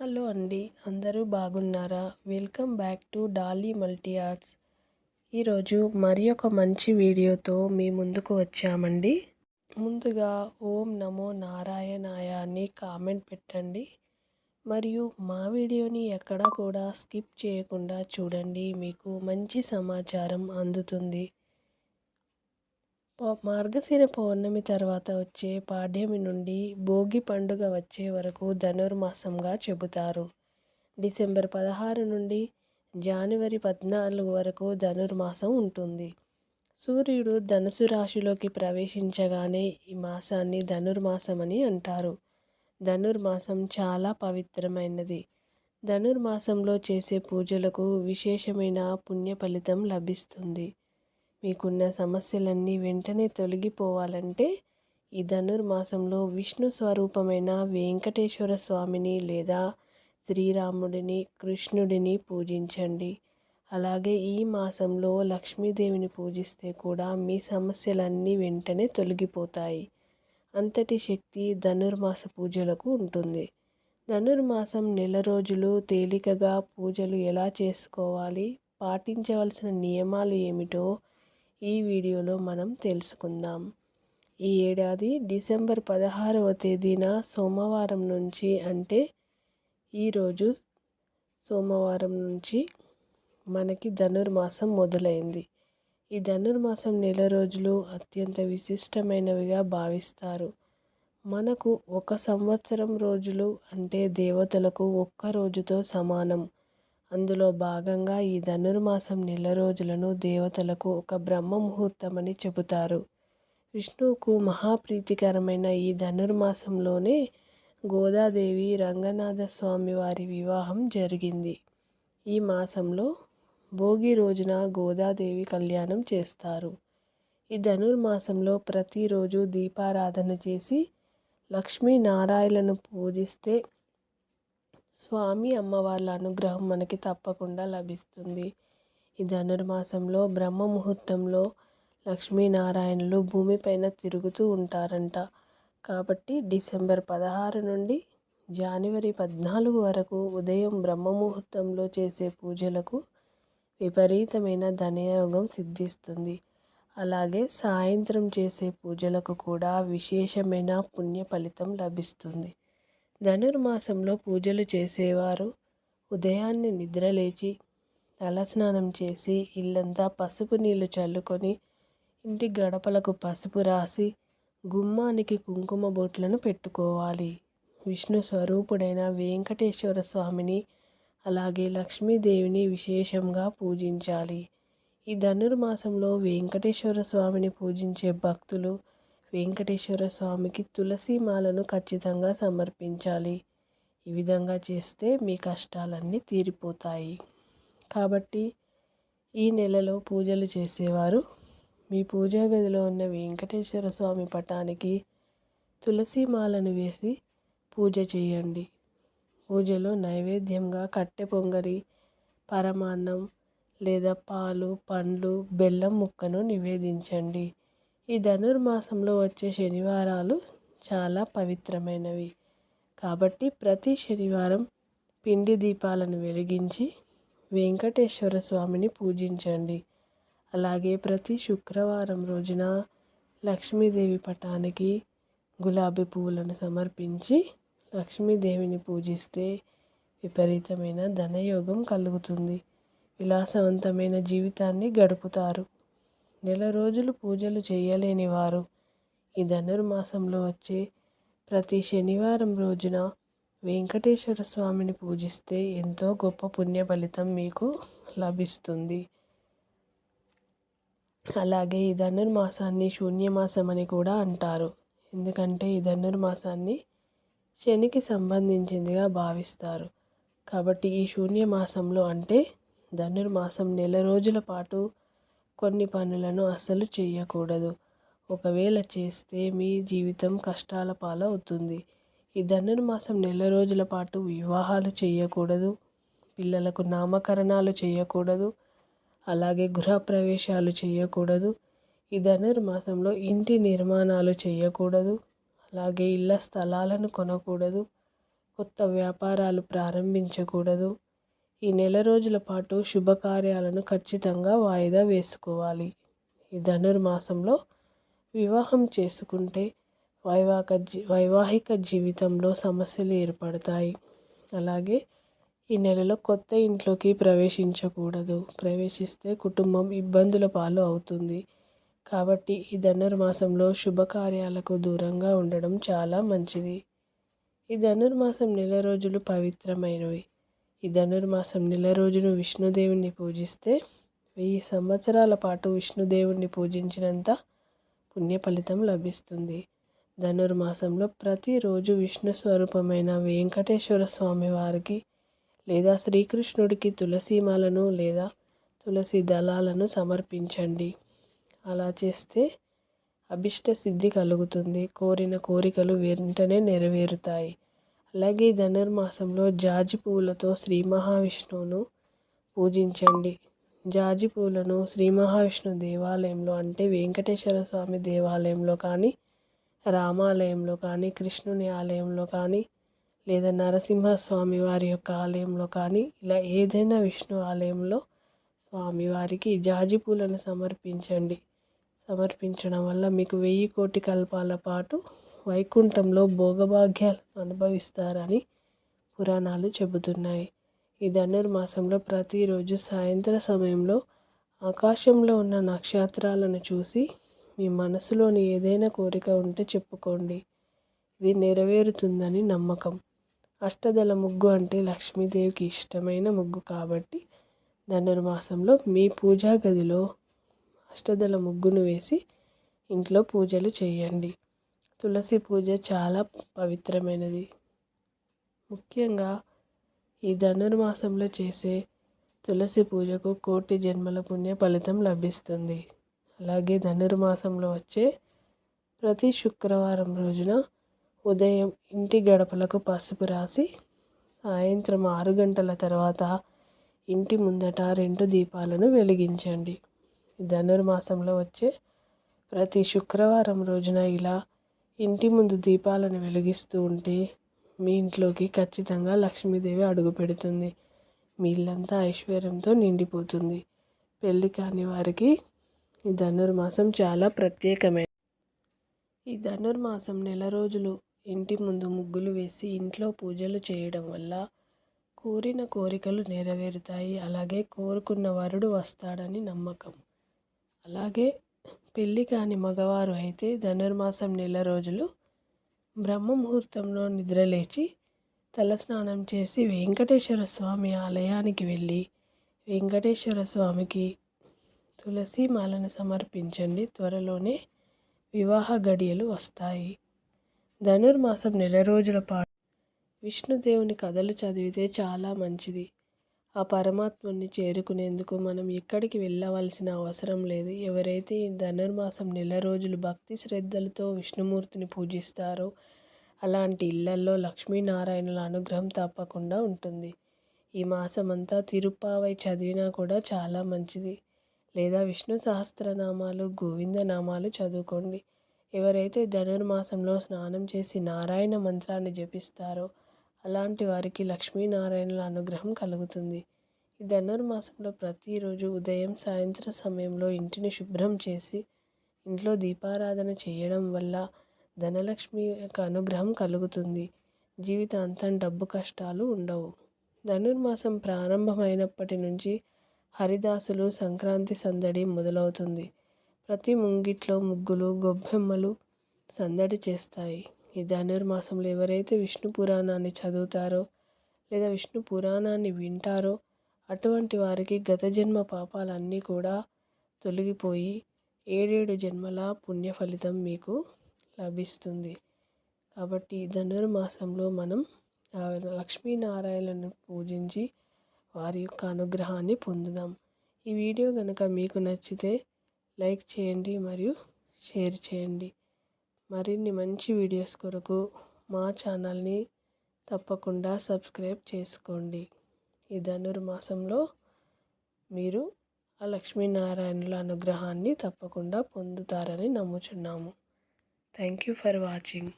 Hello అండి అందరూ బాగున్నారా? Welcome back to Dolly multi arts. ఈరోజు మరి ఒక మంచి వీడియోతో మీ ముందుకు వచ్చామండి. ముందుగా ఓం నమో నారాయణాయ అని కామెంట్ పెట్టండి. మరియు మా వీడియోని ఎక్కడా కూడా స్కిప్ చేయకుండా చూడండి. మీకు మంచి సమాచారం అందుతుంది. మార్గశిర పౌర్ణమి తర్వాత వచ్చే పాడ్యమి నుండి భోగి పండుగ వచ్చే వరకు ధనుర్మాసంగా చెబుతారు. డిసెంబర్ పదహారు నుండి జనవరి పద్నాలుగు వరకు ధనుర్మాసం ఉంటుంది. సూర్యుడు ధనుసు రాశిలోకి ప్రవేశించగానే ఈ మాసాన్ని ధనుర్మాసం అని అంటారు. ధనుర్మాసం చాలా పవిత్రమైనది. ధనుర్మాసంలో చేసే పూజలకు విశేషమైన పుణ్య ఫలితం లభిస్తుంది. మీకున్న సమస్యలన్నీ వెంటనే తొలగిపోవాలంటే ఈ ధనుర్మాసంలో విష్ణు స్వరూపమైన వెంకటేశ్వర స్వామిని లేదా శ్రీరాముడిని కృష్ణుడిని పూజించండి. అలాగే ఈ మాసంలో లక్ష్మీదేవిని పూజిస్తే కూడా మీ సమస్యలన్నీ వెంటనే తొలగిపోతాయి. అంతటి శక్తి ధనుర్మాస పూజలకు ఉంటుంది. ధనుర్మాసం నెల రోజులు తేలికగా పూజలు ఎలా చేసుకోవాలి? పాటించవలసిన నియమాలు ఏమిటో ఈ వీడియోలో మనం తెలుసుకుందాం. ఈ ఏడాది డిసెంబర్ పదహారవ తేదీన సోమవారం నుంచి అంటే ఈరోజు సోమవారం నుంచి మనకి ధనుర్మాసం మొదలైంది. ఈ ధనుర్మాసం నెల రోజులు అత్యంత విశిష్టమైనవిగా భావిస్తారు. మనకు ఒక సంవత్సరం రోజులు అంటే దేవతలకు ఒక్క రోజుతో సమానం. అందులో భాగంగా ఈ ధనుర్మాసం నెల రోజులను దేవతలకు ఒక బ్రహ్మ ముహూర్తం అని చెబుతారు. విష్ణువుకు మహాప్రీతికరమైన ఈ ధనుర్మాసంలోనే గోదాదేవి రంగనాథ స్వామి వారి వివాహం జరిగింది. ఈ మాసంలో భోగి రోజున గోదాదేవి కళ్యాణం చేస్తారు. ఈ ధనుర్మాసంలో ప్రతిరోజు దీపారాధన చేసి లక్ష్మీనారాయణను పూజిస్తే స్వామి అమ్మవార్ల అనుగ్రహం మనకి తప్పకుండా లభిస్తుంది. ఈ ధనుర్మాసంలో బ్రహ్మ ముహూర్తంలో లక్ష్మీనారాయణులు భూమిపైన తిరుగుతూ ఉంటారంట. కాబట్టి డిసెంబర్ పదహారు నుండి జనవరి పద్నాలుగు వరకు ఉదయం బ్రహ్మ ముహూర్తంలో చేసే పూజలకు విపరీతమైన ధనయోగం సిద్ధిస్తుంది. అలాగే సాయంత్రం చేసే పూజలకు కూడా విశేషమైన పుణ్య ఫలితం లభిస్తుంది. ధనుర్మాసంలో పూజలు చేసేవారు. ఉదయాన్నే నిద్రలేచి తలస్నానం చేసి ఇల్లంతా పసుపు నీళ్ళు చల్లుకొని ఇంటి గడపలకు పసుపు రాసి గుమ్మానికి కుంకుమ బొట్లను పెట్టుకోవాలి. విష్ణు స్వరూపుడైన వెంకటేశ్వర స్వామిని అలాగే లక్ష్మీదేవిని విశేషంగా పూజించాలి. ఈ ధనుర్మాసంలో వెంకటేశ్వర స్వామిని పూజించే భక్తులు వెంకటేశ్వర స్వామికి తులసి మాలను ఖచ్చితంగా సమర్పించాలి. ఈ విధంగా చేస్తే మీ కష్టాలన్నీ తీరిపోతాయి. కాబట్టి ఈ నెలలో పూజలు చేసేవారు. మీ పూజా గదిలో ఉన్న వెంకటేశ్వర స్వామి పటానికి తులసి మాలను వేసి పూజ చేయండి. పూజలో నైవేద్యంగా కట్టె పొంగరి పరమాన్నం లేదా పాలు పండ్లు బెల్లం ముక్కను నివేదించండి. ఈ ధనుర్మాసంలో వచ్చే శనివారాలు చాలా పవిత్రమైనవి. కాబట్టి ప్రతి శనివారం పిండి దీపాలను వెలిగించి వెంకటేశ్వర స్వామిని పూజించండి. అలాగే ప్రతి శుక్రవారం రోజున లక్ష్మీదేవి పటానికి గులాబీ పువ్వులను సమర్పించి లక్ష్మీదేవిని పూజిస్తే విపరీతమైన ధనయోగం కలుగుతుంది. విలాసవంతమైన జీవితాన్ని గడుపుతారు. నెల రోజులు పూజలు చేయలేని వారు. ఈ ధనుర్మాసంలో వచ్చే ప్రతి శనివారం రోజున వెంకటేశ్వర స్వామిని పూజిస్తే ఎంతో గొప్ప పుణ్య ఫలితం మీకు లభిస్తుంది. అలాగే ఈ ధనుర్మాసాన్ని శూన్యమాసం అని కూడా అంటారు. ఎందుకంటే ఈ ధనుర్మాసాన్ని శనికి సంబంధించిందిగా భావిస్తారు. కాబట్టి ఈ శూన్యమాసంలో అంటే ధనుర్మాసం నెల రోజుల పాటు కొన్ని పనులను అస్సలు చేయకూడదు ఒకవేళ చేస్తే మీ జీవితం కష్టాల పాలవుతుంది. ఈ ధనుర్మాసం నెల రోజుల పాటు వివాహాలు చేయకూడదు పిల్లలకు నామకరణాలు చేయకూడదు అలాగే గృహప్రవేశాలు చేయకూడదు ఈ ధనుర్మాసంలో ఇంటి నిర్మాణాలు చేయకూడదు అలాగే ఇళ్ళ స్థలాలను కొనకూడదు. కొత్త వ్యాపారాలు ప్రారంభించకూడదు. ఈ నెల రోజుల పాటు శుభకార్యాలను ఖచ్చితంగా వాయిదా వేసుకోవాలి. ఈ ధనుర్మాసంలో వివాహం చేసుకుంటే వైవాహిక జీ వైవాహిక జీవితంలో సమస్యలు ఏర్పడతాయి. అలాగే ఈ నెలలో కొత్త ఇంట్లోకి ప్రవేశించకూడదు. ప్రవేశిస్తే కుటుంబం ఇబ్బందుల పాలు అవుతుంది. కాబట్టి ఈ ధనుర్మాసంలో శుభకార్యాలకు దూరంగా ఉండడం చాలా మంచిది. ఈ ధనుర్మాసం నెల రోజులు పవిత్రమైనవి. ఈ ధనుర్మాసం నెల రోజులు విష్ణుదేవుని పూజిస్తే వెయ్యి సంవత్సరాల పాటు విష్ణుదేవుణ్ణి పూజించినంత పుణ్య ఫలితం లభిస్తుంది. ధనుర్మాసంలో ప్రతిరోజు విష్ణు స్వరూపమైన వెంకటేశ్వర స్వామి వారికి లేదా శ్రీకృష్ణుడికి తులసీమాలను లేదా తులసి దళాలను సమర్పించండి. అలా చేస్తే అభిష్ట సిద్ధి కలుగుతుంది. కోరిన కోరికలు వెంటనే నెరవేరుతాయి. అలాగే ధనుర్మాసంలో జాజి పువ్వులతో శ్రీ మహావిష్ణువును పూజించండి. జాజి పూలను శ్రీ మహావిష్ణు దేవాలయంలో అంటే వెంకటేశ్వర స్వామి దేవాలయంలో కానీ రామాలయంలో కానీ కృష్ణుని ఆలయంలో కానీ లేదా నరసింహస్వామి వారి యొక్క ఆలయంలో కానీ ఇలా ఏదైనా విష్ణు ఆలయంలో స్వామివారికి జాజి పూలను సమర్పించండి. సమర్పించడం వల్ల మీకు వెయ్యి కోటి కల్పాల పాటు వైకుంఠంలో భోగభాగ్యాలు అనుభవిస్తారని పురాణాలు చెబుతున్నాయి. ఈ ధనుర్మాసంలో ప్రతిరోజు సాయంత్ర సమయంలో ఆకాశంలో ఉన్న నక్షత్రాలను చూసి మీ మనసులోని ఏదైనా కోరిక ఉంటే చెప్పుకోండి. ఇది నెరవేరుతుందని నమ్మకం. అష్టదళ ముగ్గు అంటే లక్ష్మీదేవికి ఇష్టమైన ముగ్గు కాబట్టి ధనుర్మాసంలో మీ పూజా గదిలో అష్టదళ ముగ్గును వేసి ఇంట్లో పూజలు చేయండి. తులసి పూజ చాలా పవిత్రమైనది. ముఖ్యంగా ఈ ధనుర్మాసంలో చేసే తులసి పూజకు కోటి జన్మల పుణ్య ఫలితం లభిస్తుంది. అలాగే ధనుర్మాసంలో వచ్చే ప్రతి శుక్రవారం రోజున ఉదయం ఇంటి గడపలకు పసుపు రాసి సాయంత్రం ఆరు గంటల తర్వాత ఇంటి ముందట రెండు దీపాలను వెలిగించండి. ధనుర్మాసంలో వచ్చే ప్రతి శుక్రవారం రోజున ఇలా ఇంటి ముందు దీపాలను వెలిగిస్తూ ఉంటే మీ ఇంట్లోకి ఖచ్చితంగా లక్ష్మీదేవి అడుగు పెడుతుంది. మీ ఇల్లంతా ఐశ్వర్యంతో నిండిపోతుంది. పెళ్ళి కాని వారికి ఈ ధనుర్మాసం చాలా ప్రత్యేకమైన ఈ ధనుర్మాసం నెల రోజులు ఇంటి ముందు ముగ్గులు వేసి ఇంట్లో పూజలు చేయడం వల్ల కోరిన కోరికలు నెరవేరుతాయి. అలాగే కోరుకున్న వరుడు వస్తాడని నమ్మకం. అలాగే పెళ్ళి కాని మగవారు అయితే ధనుర్మాసం నెల రోజులు బ్రహ్మ ముహూర్తంలో నిద్రలేచి తలస్నానం చేసి వెంకటేశ్వర స్వామి ఆలయానికి వెళ్ళి వెంకటేశ్వర స్వామికి తులసి మాలను సమర్పించండి. త్వరలోనే వివాహ గడియలు వస్తాయి. ధనుర్మాసం నెల రోజుల పాటు విష్ణుదేవుని కథలు చదివితే చాలా మంచిది. ఆ పరమాత్మని చేరుకునేందుకు మనం ఎక్కడికి వెళ్ళవలసిన అవసరం లేదు. ఎవరైతే ఈ ధనుర్మాసం నెల రోజులు భక్తి శ్రద్ధలతో విష్ణుమూర్తిని పూజిస్తారో అలాంటి ఇళ్ళల్లో లక్ష్మీనారాయణుల అనుగ్రహం తప్పకుండా ఉంటుంది. ఈ మాసం అంతా తిరుపావై చదివినా కూడా చాలా మంచిది. లేదా విష్ణు సహస్రనామాలు గోవిందనామాలు చదువుకోండి. ఎవరైతే ధనుర్మాసంలో స్నానం చేసి నారాయణ మంత్రాన్ని జపిస్తారో అలాంటి వారికి లక్ష్మీనారాయణుల అనుగ్రహం కలుగుతుంది. ఈ ధనుర్మాసంలో ప్రతిరోజు ఉదయం సాయంత్రం సమయంలో ఇంటిని శుభ్రం చేసి ఇంట్లో దీపారాధన చేయడం వల్ల ధనలక్ష్మి యొక్క అనుగ్రహం కలుగుతుంది. జీవితాంతం డబ్బు కష్టాలు ఉండవు. ధనుర్మాసం ప్రారంభమైనప్పటి నుంచి హరిదాసులు సంక్రాంతి సందడి మొదలవుతుంది. ప్రతి ముంగిట్లో ముగ్గులు గొబ్బెమ్మలు సందడి చేస్తాయి. ఈ ధనుర్మాసంలో ఎవరైతే విష్ణు పురాణాన్ని చదువుతారో లేదా విష్ణు పురాణాన్ని వింటారో అటువంటి వారికి గత జన్మ పాపాలన్నీ కూడా తొలగిపోయి ఏడేడు జన్మల పుణ్య ఫలితం మీకు లభిస్తుంది. కాబట్టి ధనుర్మాసంలో మనం లక్ష్మీనారాయణను పూజించి వారి యొక్క అనుగ్రహాన్ని పొందుదాం. ఈ వీడియో కనుక మీకు నచ్చితే లైక్ చేయండి మరియు షేర్ చేయండి. మరిన్ని మంచి వీడియోస్ కొరకు మా ఛానల్ని తప్పకుండా సబ్స్క్రైబ్ చేసుకోండి. ఈ ధనుర్మాసంలో మీరు ఆ లక్ష్మీనారాయణుల అనుగ్రహాన్ని తప్పకుండా పొందుతారని నమ్ముచున్నాము. Thank you for watching